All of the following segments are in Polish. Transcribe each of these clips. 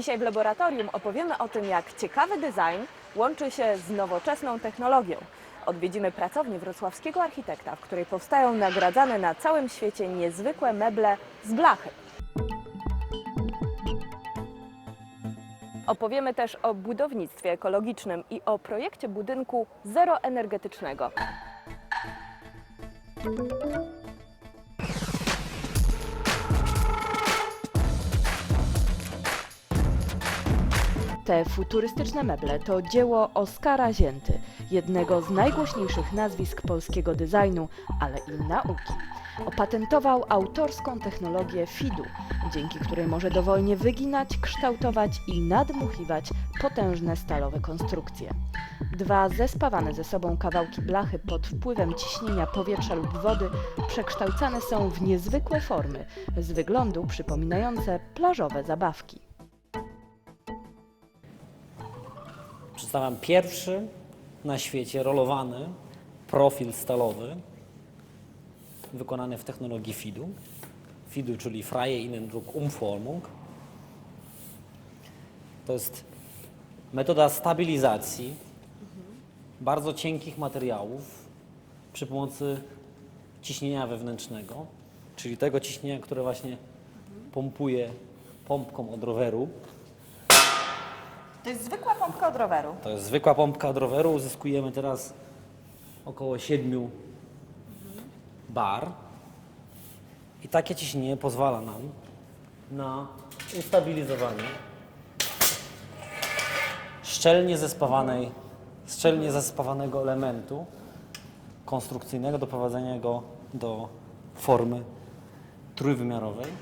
Dzisiaj w laboratorium opowiemy o tym, jak ciekawy design łączy się z nowoczesną technologią. Odwiedzimy pracownię wrocławskiego architekta, w której powstają nagradzane na całym świecie niezwykłe meble z blachy. Opowiemy też o budownictwie ekologicznym i o projekcie budynku zeroenergetycznego. Te futurystyczne meble to dzieło Oskara Zięty, jednego z najgłośniejszych nazwisk polskiego designu, ale i nauki. Opatentował autorską technologię FIDU, dzięki której może dowolnie wyginać, kształtować i nadmuchiwać potężne stalowe konstrukcje. Dwa zespawane ze sobą kawałki blachy pod wpływem ciśnienia powietrza lub wody przekształcane są w niezwykłe formy, z wyglądu przypominające plażowe zabawki. Przedstawiam pierwszy na świecie rolowany profil stalowy wykonany w technologii FIDU. FIDU, czyli Freie Innendruck Umformung. To jest metoda stabilizacji bardzo cienkich materiałów przy pomocy ciśnienia wewnętrznego, czyli tego ciśnienia, które właśnie pompuje pompką od roweru To jest zwykła pompka od roweru. To jest zwykła pompka od roweru. Uzyskujemy teraz około 7 bar. I takie ciśnienie pozwala nam na ustabilizowanie szczelnie zespawanej, szczelnie zespawanego elementu konstrukcyjnego, doprowadzenia go do formy trójwymiarowej.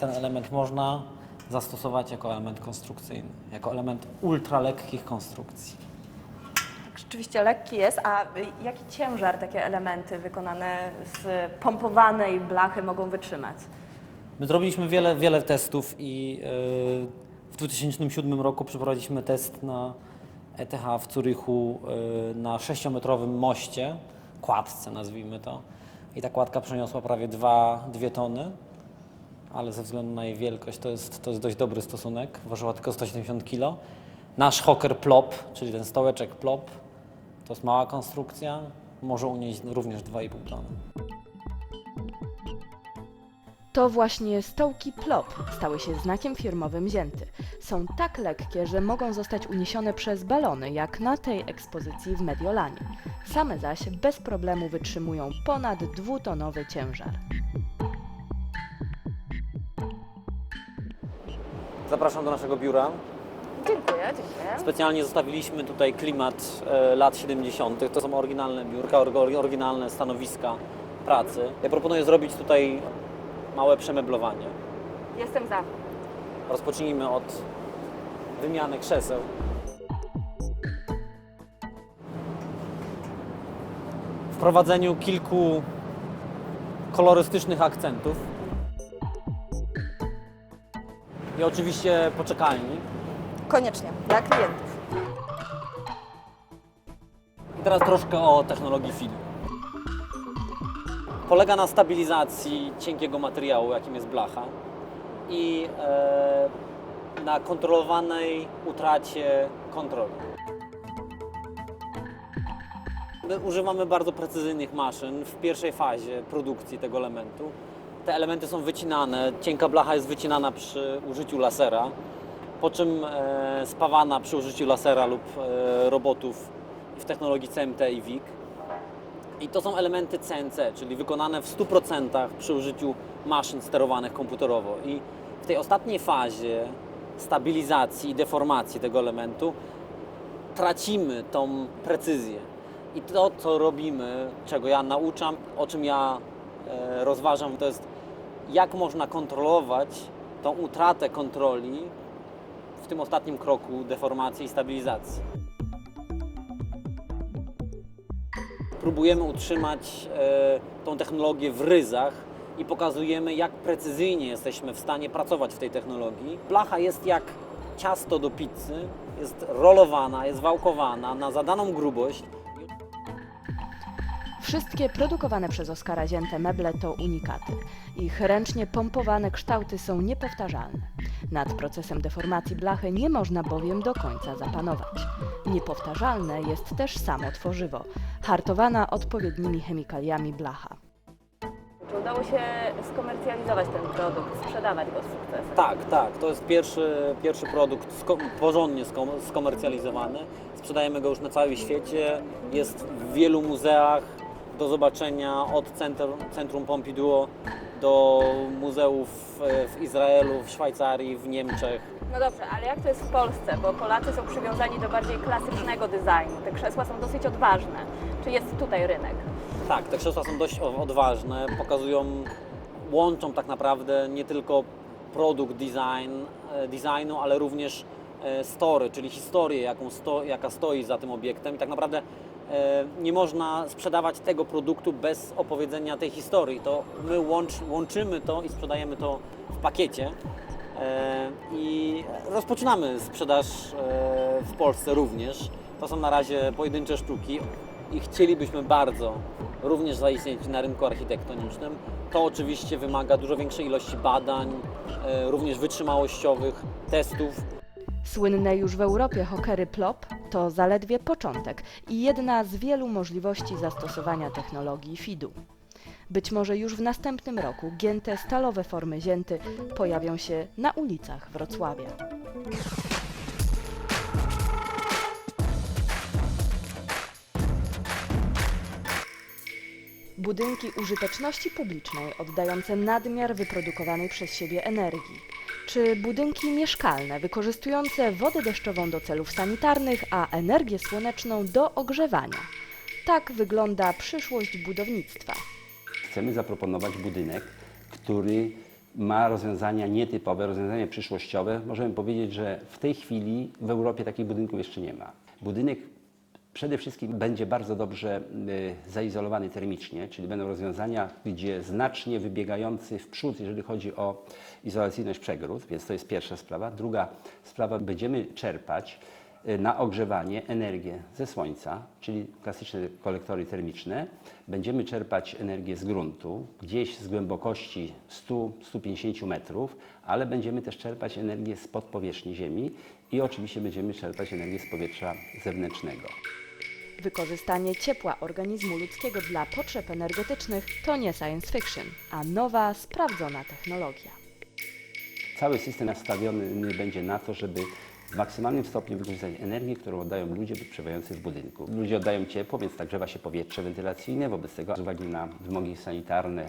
Ten element można zastosować jako element konstrukcyjny, jako element ultralekkich konstrukcji. Rzeczywiście lekki jest, a jaki ciężar takie elementy wykonane z pompowanej blachy mogą wytrzymać? My zrobiliśmy wiele, wiele testów i yy, w 2007 roku przeprowadziliśmy test na ETH w Zurychu yy, na 6-metrowym moście, kładce nazwijmy to. I ta kładka przeniosła prawie 2, 2 tony, ale ze względu na jej wielkość to jest, to jest dość dobry stosunek. Ważyła tylko 170 kg. Nasz hoker plop, czyli ten stołeczek plop, to jest mała konstrukcja, może unieść również 2,5 tony. To właśnie stołki plop stały się znakiem firmowym Zięty. Są tak lekkie, że mogą zostać uniesione przez balony, jak na tej ekspozycji w Mediolanie. Same zaś bez problemu wytrzymują ponad dwutonowy ciężar. Zapraszam do naszego biura. Dziękuję, dziękuję. Specjalnie zostawiliśmy tutaj klimat e, lat 70. To są oryginalne biurka, ory- oryginalne stanowiska pracy. Ja proponuję zrobić tutaj małe przemeblowanie. Jestem za. Rozpocznijmy od wymiany krzeseł. Wprowadzeniu kilku kolorystycznych akcentów. I oczywiście poczekalni. Koniecznie, dla klientów. I teraz troszkę o technologii film. Polega na stabilizacji cienkiego materiału, jakim jest blacha i e, na kontrolowanej utracie kontroli. My używamy bardzo precyzyjnych maszyn w pierwszej fazie produkcji tego elementu. Te elementy są wycinane, cienka blacha jest wycinana przy użyciu lasera, po czym e, spawana przy użyciu lasera lub e, robotów w technologii CMT i WIG. I to są elementy CNC, czyli wykonane w 100% przy użyciu maszyn sterowanych komputerowo. I w tej ostatniej fazie stabilizacji i deformacji tego elementu tracimy tą precyzję. I to, co robimy, czego ja nauczam, o czym ja e, rozważam, to jest jak można kontrolować tą utratę kontroli w tym ostatnim kroku deformacji i stabilizacji. Próbujemy utrzymać e, tą technologię w ryzach i pokazujemy, jak precyzyjnie jesteśmy w stanie pracować w tej technologii. Blacha jest jak ciasto do pizzy, jest rolowana, jest wałkowana na zadaną grubość. Wszystkie produkowane przez Oskara Ziętę meble to unikaty. Ich ręcznie pompowane kształty są niepowtarzalne. Nad procesem deformacji blachy nie można bowiem do końca zapanować. Niepowtarzalne jest też samo tworzywo, hartowana odpowiednimi chemikaliami blacha. Czy udało się skomercjalizować ten produkt, sprzedawać go z sukcesem? Tak, tak. To jest pierwszy, pierwszy produkt sko- porządnie skom- skomercjalizowany. Sprzedajemy go już na całym świecie. Jest w wielu muzeach do zobaczenia od centrum, centrum Pompidou do muzeów e, w Izraelu, w Szwajcarii, w Niemczech. No dobrze, ale jak to jest w Polsce? Bo Polacy są przywiązani do bardziej klasycznego designu. Te krzesła są dosyć odważne. Czy jest tutaj rynek? Tak, te krzesła są dość odważne, pokazują, łączą tak naprawdę nie tylko produkt design, e, designu, ale również e, story, czyli historię, jaką sto, jaka stoi za tym obiektem. I tak naprawdę nie można sprzedawać tego produktu bez opowiedzenia tej historii. To my łącz, łączymy to i sprzedajemy to w pakiecie. E, I rozpoczynamy sprzedaż e, w Polsce również. To są na razie pojedyncze sztuki i chcielibyśmy bardzo również zaistnieć na rynku architektonicznym. To oczywiście wymaga dużo większej ilości badań, e, również wytrzymałościowych, testów. Słynne już w Europie hokery plop to zaledwie początek i jedna z wielu możliwości zastosowania technologii FIDU. Być może już w następnym roku gięte stalowe formy zięty pojawią się na ulicach Wrocławia. Budynki użyteczności publicznej oddające nadmiar wyprodukowanej przez siebie energii, czy budynki mieszkalne wykorzystujące wodę deszczową do celów sanitarnych, a energię słoneczną do ogrzewania. Tak wygląda przyszłość budownictwa. Chcemy zaproponować budynek, który ma rozwiązania nietypowe, rozwiązania przyszłościowe. Możemy powiedzieć, że w tej chwili w Europie takich budynków jeszcze nie ma. Budynek przede wszystkim będzie bardzo dobrze y, zaizolowany termicznie, czyli będą rozwiązania, gdzie znacznie wybiegający w przód, jeżeli chodzi o izolacyjność przegród, więc to jest pierwsza sprawa. Druga sprawa, będziemy czerpać na ogrzewanie energię ze słońca, czyli klasyczne kolektory termiczne. Będziemy czerpać energię z gruntu, gdzieś z głębokości 100-150 metrów, ale będziemy też czerpać energię spod powierzchni Ziemi i oczywiście będziemy czerpać energię z powietrza zewnętrznego. Wykorzystanie ciepła organizmu ludzkiego dla potrzeb energetycznych to nie science fiction, a nowa, sprawdzona technologia. Cały system nastawiony będzie na to, żeby w maksymalnym stopniu wykorzystać energię, którą oddają ludzie przebywający w budynku. Ludzie oddają ciepło, więc nagrzewa się powietrze wentylacyjne. Wobec tego, z uwagi na wymogi sanitarne,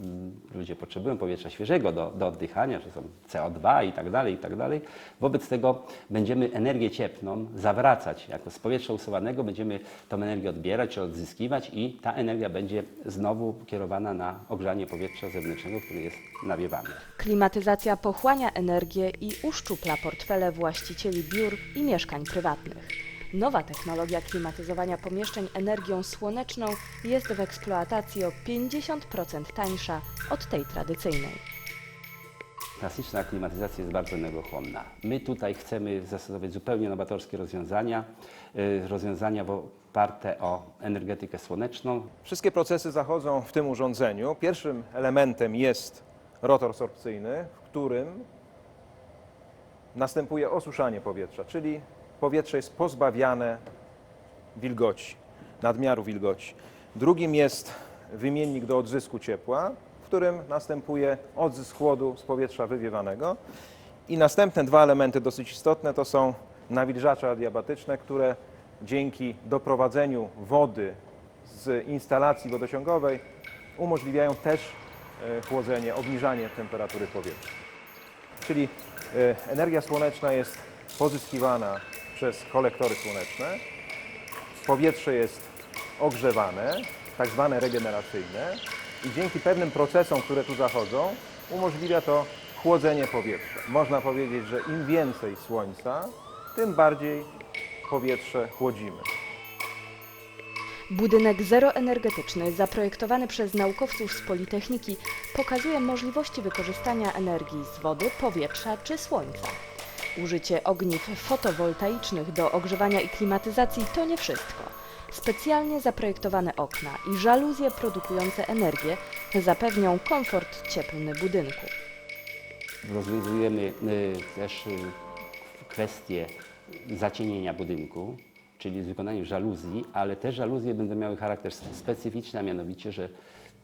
mm, ludzie potrzebują powietrza świeżego do, do oddychania, że są CO2 i tak dalej, i tak dalej. Wobec tego będziemy energię cieplną zawracać. Jako z powietrza usuwanego będziemy tą energię odbierać czy odzyskiwać i ta energia będzie znowu kierowana na ogrzanie powietrza zewnętrznego, który jest nawiewany. Klimatyzacja pochłania energię i uszczupla portfele właścicieli biur i mieszkań prywatnych. Nowa technologia klimatyzowania pomieszczeń energią słoneczną jest w eksploatacji o 50% tańsza od tej tradycyjnej. Klasyczna klimatyzacja jest bardzo energochłonna. My tutaj chcemy zastosować zupełnie nowatorskie rozwiązania, y, rozwiązania w- oparte o energetykę słoneczną. Wszystkie procesy zachodzą w tym urządzeniu. Pierwszym elementem jest rotor sorpcyjny, w którym następuje osuszanie powietrza, czyli powietrze jest pozbawiane wilgoci, nadmiaru wilgoci. Drugim jest wymiennik do odzysku ciepła, w którym następuje odzysk chłodu z powietrza wywiewanego. I następne dwa elementy dosyć istotne to są nawilżacze adiabatyczne, które dzięki doprowadzeniu wody z instalacji wodociągowej umożliwiają też e, chłodzenie, obniżanie temperatury powietrza. Czyli energia słoneczna jest pozyskiwana przez kolektory słoneczne, powietrze jest ogrzewane, tak zwane regeneracyjne i dzięki pewnym procesom, które tu zachodzą, umożliwia to chłodzenie powietrza. Można powiedzieć, że im więcej słońca, tym bardziej powietrze chłodzimy. Budynek zeroenergetyczny zaprojektowany przez naukowców z Politechniki pokazuje możliwości wykorzystania energii z wody, powietrza czy słońca. Użycie ogniw fotowoltaicznych do ogrzewania i klimatyzacji to nie wszystko. Specjalnie zaprojektowane okna i żaluzje produkujące energię zapewnią komfort cieplny budynku. Rozwiązujemy y, też y, kwestię zacienienia budynku, czyli z wykonaniem żaluzji, ale te żaluzje będą miały charakter specyficzny, a mianowicie, że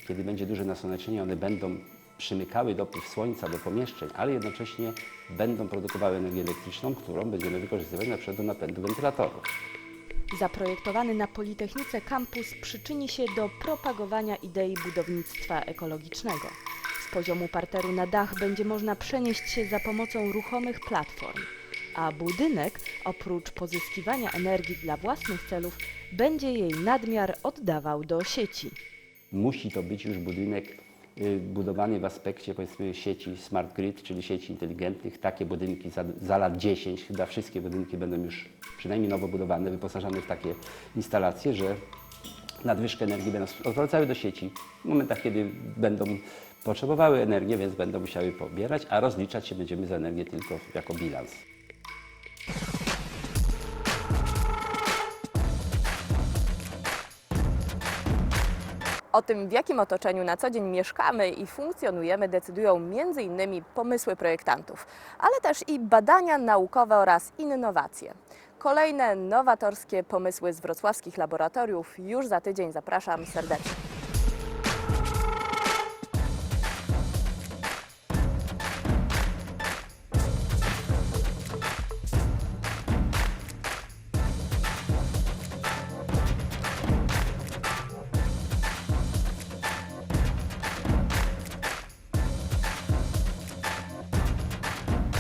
kiedy będzie duże nasłonecznienie, one będą przymykały dopływ słońca do pomieszczeń, ale jednocześnie będą produkowały energię elektryczną, którą będziemy wykorzystywać na przykład do napędu wentylatorów. Zaprojektowany na Politechnice kampus przyczyni się do propagowania idei budownictwa ekologicznego. Z poziomu parteru na dach będzie można przenieść się za pomocą ruchomych platform, a budynek, oprócz pozyskiwania energii dla własnych celów, będzie jej nadmiar oddawał do sieci. Musi to być już budynek y, budowany w aspekcie powiedzmy sieci smart grid, czyli sieci inteligentnych. Takie budynki za, za lat 10, chyba wszystkie budynki będą już przynajmniej nowo budowane, wyposażone w takie instalacje, że nadwyżkę energii będą odwracały do sieci w momentach, kiedy będą potrzebowały energię, więc będą musiały pobierać, a rozliczać się będziemy za energię tylko jako bilans. O tym, w jakim otoczeniu na co dzień mieszkamy i funkcjonujemy, decydują m.in. pomysły projektantów, ale też i badania naukowe oraz innowacje. Kolejne nowatorskie pomysły z wrocławskich laboratoriów już za tydzień zapraszam serdecznie.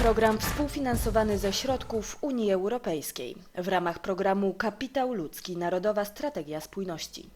Program współfinansowany ze środków Unii Europejskiej w ramach programu Kapitał Ludzki Narodowa Strategia Spójności.